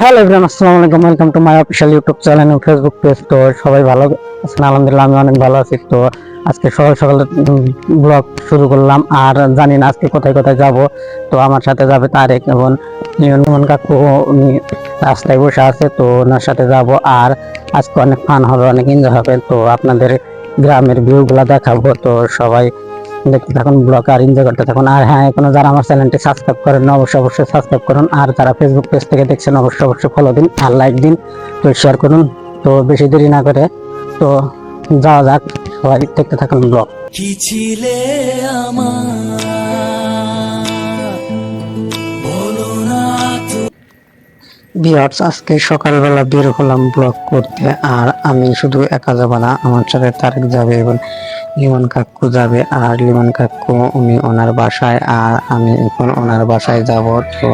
Hello everyone আসসালামু আলাইকুম। Welcome to my official YouTube channel Facebook page তো সবাই ভালো আছেন? আলহামদুলিল্লাহ, আমি অনেক ভালো আছি। তো আজকে সকাল সকাল ব্লগ শুরু করলাম। আর জানি না আজকে কোথায় কোথায় যাব। তো আমার সাথে যাবে তারেক এবং নিয়ন কাকু। উনি রাস্তায় বসে আছে, তো ওনার সাথে যাব। আর আজকে অনেক ফান হবে, অনেক এনজয় হবে। তো আপনাদের গ্রামের ভিউগুলো দেখাবো। তো সবাই দেখতে থাকুন ব্লগ আর এনজয় করতে থাকুন। আর হ্যাঁ এখনও যারা আমার চ্যানেলটি সাবস্ক্রাইব করেন না অবশ্যই অবশ্যই সাবস্ক্রাইব করুন। আর যারা ফেসবুক পেজ থেকে দেখছেন অবশ্যই অবশ্যই ফলো দিন আর লাইক দিন তো শেয়ার করুন। তো বেশি দেরি না করে তো যাওয়া যাক সবাই দেখতে থাকুন ব্লগ কি ছিলে বিয়ার্স আজকে সকালবেলা বের হলাম ব্লগ করতে আর আমি শুধু একা যাব না আমার সাথে তারেক যাবে এবং লিমন কাকু যাবে আর লিমন কাকু উনি ওনার বাসায় আর আমি এখন ওনার বাসায় যাব। তো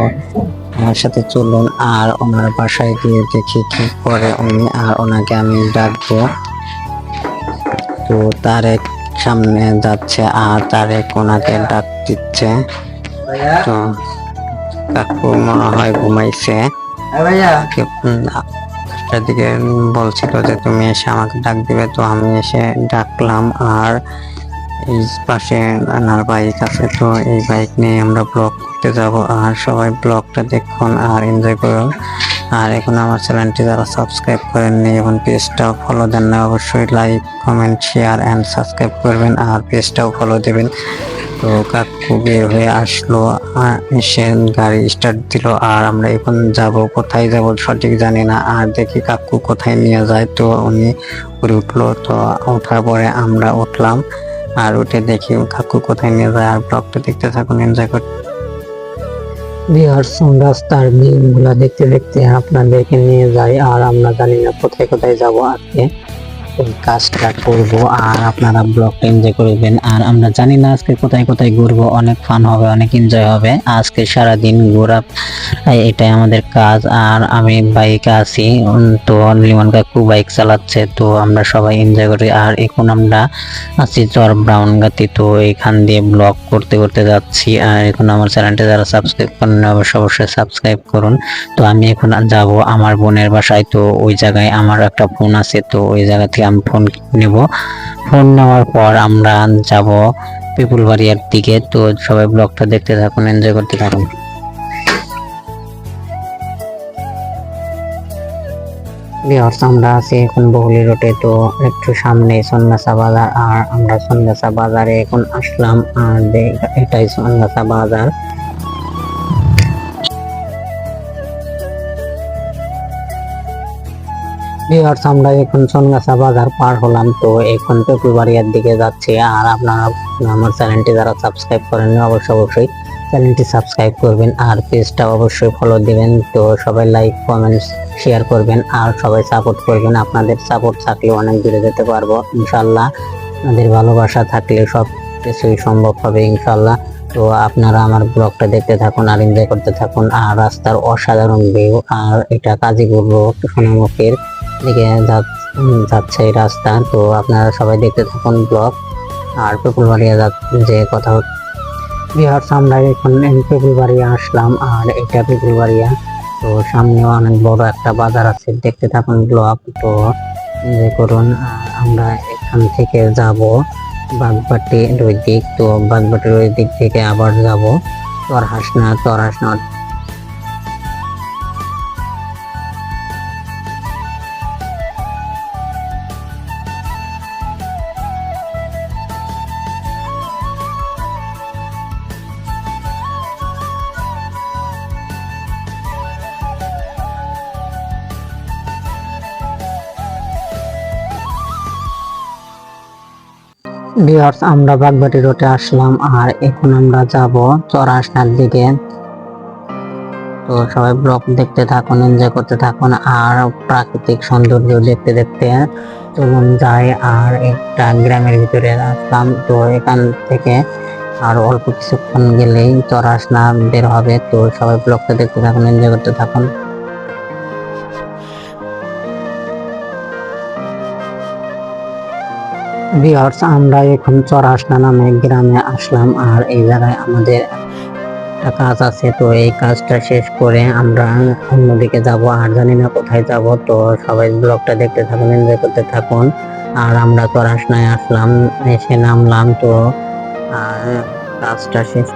আমার সাথে চলুন আর ওনার বাসায় গিয়ে দেখি কি করে উনি আর ওনাকে আমি ডাকবো। তো তারেক সামনে যাচ্ছে আর তারেক ওনাকে ডাক দিচ্ছে। তো কাকু মনে হয় ঘুমাইছে। দশটার দিকে বলছিল যে, তুমি এসে আমাকে ডাক দিবে। তো আমি এসে ডাকলাম। আর এই পাশে আনার বাইক আছে, তো এই বাইক নিয়ে আমরা ব্লগ করতে যাব। আর সবাই ব্লগটা দেখুন আর এনজয় করুন। আর এখন আমার চ্যানেলটি যারা সাবস্ক্রাইব করেননি এবং পেজটাও ফলো দেন না অবশ্যই like comment share and subscribe করবেন। আর পেজটাও ফলো দেবেন। তো কাকু বের হয়ে আসলো এসে গাড়ি স্টার্ট দিল, আর আমরা এখন যাব, কোথায় যাব সঠিক জানি না, আর দেখি কাকু কোথায় নিয়ে যায়। তো উনি উপরে উঠল, তো ওঠার পরে আমরা উঠলাম, আর উঠে দেখি কাকু কোথায় নিয়ে যায়, আর ব্লগটা দেখতে থাকুন এনজয় করতে রাস্তার ভিউগুলা দেখতে দেখতে আপনাদেরকে নিয়ে যাই, আর আমরা জানি না কোথায় কোথায় যাব আজকে। এই কাজটা করব আর আপনারা ব্লগটা এনজয় করবেন আর আমরা জানি না আজকে কোথায় কোথায় ঘুরবো, অনেক ফান হবে, অনেক এনজয় হবে। আজকে সারা দিন ঘোরা এটাই আমাদের কাজ। আর আমি বাইকে আছি তো লিমন কাকু বাইক চালাচ্ছে, তো আমরা সবাই এনজয় করি। আর এখন আমরা আছি চর ব্রাউন গাতি তো এখান দিয়ে ব্লগ করতে করতে যাচ্ছি। আর এখন আমার চ্যানেলটা যারা সাবস্ক্রাইব করেন অবশ্যই অবশ্যই সাবস্ক্রাইব করুন। তো আমি এখন যাব আমার বোনের বাসায়, তো ওই জায়গায় আমার একটা ফোন আছে, তো ওই জায়গা থেকে আমি ফোন নেব। ফোন নেওয়ার পর আমরা যাব পিপুল বাড়িয়ার দিকে। তো সবাই ব্লগটা দেখতে থাকুন এনজয় করতে থাকুন। আমরা আছি এখন বহলি রোডে তো একটু সামনে সন্ন্যাসা বাজার, আর আমরা সন্ন্যাসা বাজারে এখন আসলাম। আর এটাই সন্ন্যাসা বাজার। ভিউয়ার্স আমরা এখন সন্ন্যাসা বাজার পার হলাম, তো এখন পেপুলবাড়িয়ার দিকে যাচ্ছি। আর আপনারা আমার চ্যানেলটি যারা সাবস্ক্রাইব করেন অবশ্যই অবশ্যই চ্যানেলটি সাবস্ক্রাইব করবেন আর পেজটা অবশ্যই ফলো দিবেন। তো সবাই লাইক কমেন্ট শেয়ার করবেন আর সবাই সাপোর্ট করবেন। আপনাদের সাপোর্ট থাকলে অনেক দূরে যেতে পারব ইনশাল্লাহ আপনাদের ভালোবাসা থাকলে সব কিছুই সম্ভব হবে ইনশাল্লাহ তো আপনারা আমার ব্লগটা দেখতে থাকুন আর এনজয় করতে থাকুন। আর রাস্তার অসাধারণ ভিউ আর এটা কাজীপুর রোড সোনামুখীর। দিকে যাচ্ছে এই রাস্তা। তো আপনারা সবাই দেখতে থাকুন ব্লগ। আর পেপুলবাড়িয়া যে কথা বিহার আমরা এখন পেপুলবাড়িয়া আসলাম। আর এটা পেপুলবাড়িয়া। তো সামনেও অনেক বড় একটা বাজার আছে। দেখতে থাকুন ব্লগ। তো যে করুন আমরা এখান থেকে যাব। বাগবাটির ওই দিক। তো বাগবাটির ওই দিক থেকে আবার যাব। তরহাসনা তরহাসনা ভিউয়ার্স আমরা বাগবাটি রোডে আসলাম আর এখন আমরা যাব চৌরাস্তার দিকে। তো সবাই ব্লগ দেখতে থাকুন এনজয় করতে থাকুন আর প্রাকৃতিক সৌন্দর্য দেখতে দেখতে চলুন যাই আর একটা গ্রামের ভিতরে আসলাম। তো এখান থেকে আর অল্প কিছুক্ষণ গেলেই চৌরাস্তা বের হবে। তো সবাই ব্লগটা দেখতে থাকুন এনজয় করতে থাকুন। ভিউয়ার্স আমরা এখন চরাসনা নামে গ্রামে আসলাম আর এই জায়গায় আমাদের একটা কাজ আছে। তো এই কাজটা শেষ করে আমরা অন্যদিকে যাব আর জানি না কোথায় যাব। তো সবাই ব্লগটা দেখতে থাকুন এনজয় করতে থাকুন। আর আমরা চরাসনায় আসলাম, এসে নামলাম। তো কাজটা শেষ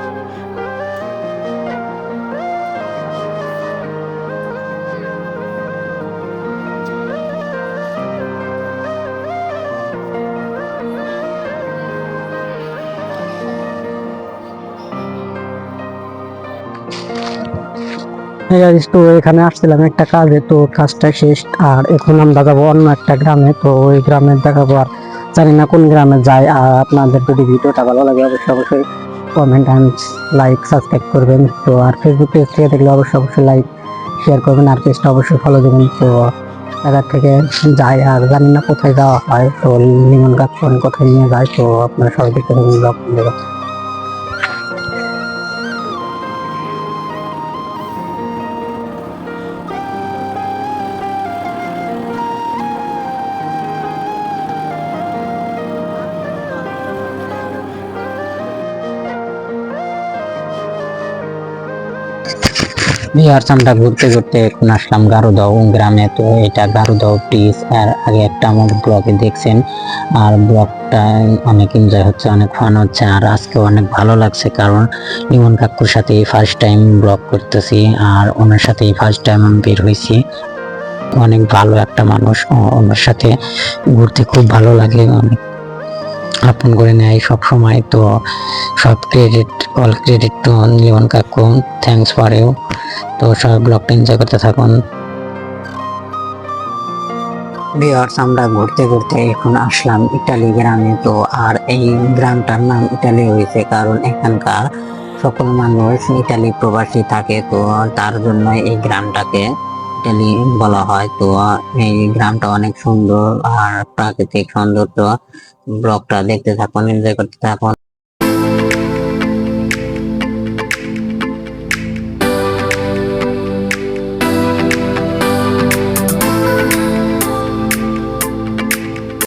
তো এখানে আসছিলাম একটা কাজে, তো কাজটা শেষ। আর এখন আমরা যাব অন্য একটা গ্রামে, তো ওই গ্রামে দেখাবো আর জানি না কোন গ্রামে যাই আর আপনাদের যদি ভিডিওটা ভালো লাগে, অবশ্যই অবশ্যই কমেন্ট অ্যান্ড লাইক সাবস্ক্রাইব করবেন। তো আর ফেসবুক পেজ থেকে দেখলে অবশ্যই অবশ্যই লাইক শেয়ার করবেন। আর পেজটা অবশ্যই ফলো দেবেন। তো জায়গা থেকে যাই, আর জানি না কোথায় যাওয়া হয়। তো লিমন গাছ কোথায় নিয়ে যায়, তো আপনারা সবাই দেখতে আমরা ঘুরতে ঘুরতে এখন আসলাম গারুদাও গ্রামে। তো এটা গারুদাও ব্রিজ আর আগে একটা আমার ব্লগে দেখছেন। আর ব্লগটা অনেক এনজয় হচ্ছে, অনেক ফান হচ্ছে। আর আজকে অনেক ভালো লাগছে কারণ লিমন কাকুর সাথে ফার্স্ট টাইম ব্লগ করতেছি আর ওনার সাথে ফার্স্ট টাইম আমি বের হয়েছি। অনেক ভালো একটা মানুষ ওনার সাথে ঘুরতে খুব ভালো লাগে, অনেক আপন করে নেয় সব সময় তো সব credit all credit to Limon কাকু থ্যাঙ্কস ফর ইউ তো সবাই ব্লগটা এনজয় করতে থাকুন। ভিউয়ার্স আমরা ঘুরতে ঘুরতে এখন আসলাম ইটালি গ্রামে, তো আর এই গ্রামটার নাম ইটালি হয়েছে কারণ এখানকার সকল মানুষ ইটালি প্রবাসী থাকে, তো তার জন্য এই গ্রামটাকে ইটালি বলা হয় তো, এই গ্রামটা অনেক সুন্দর আর প্রাকৃতিক সৌন্দর্য। ব্লকটা দেখতে থাকুন এনজয় করতে থাকুন।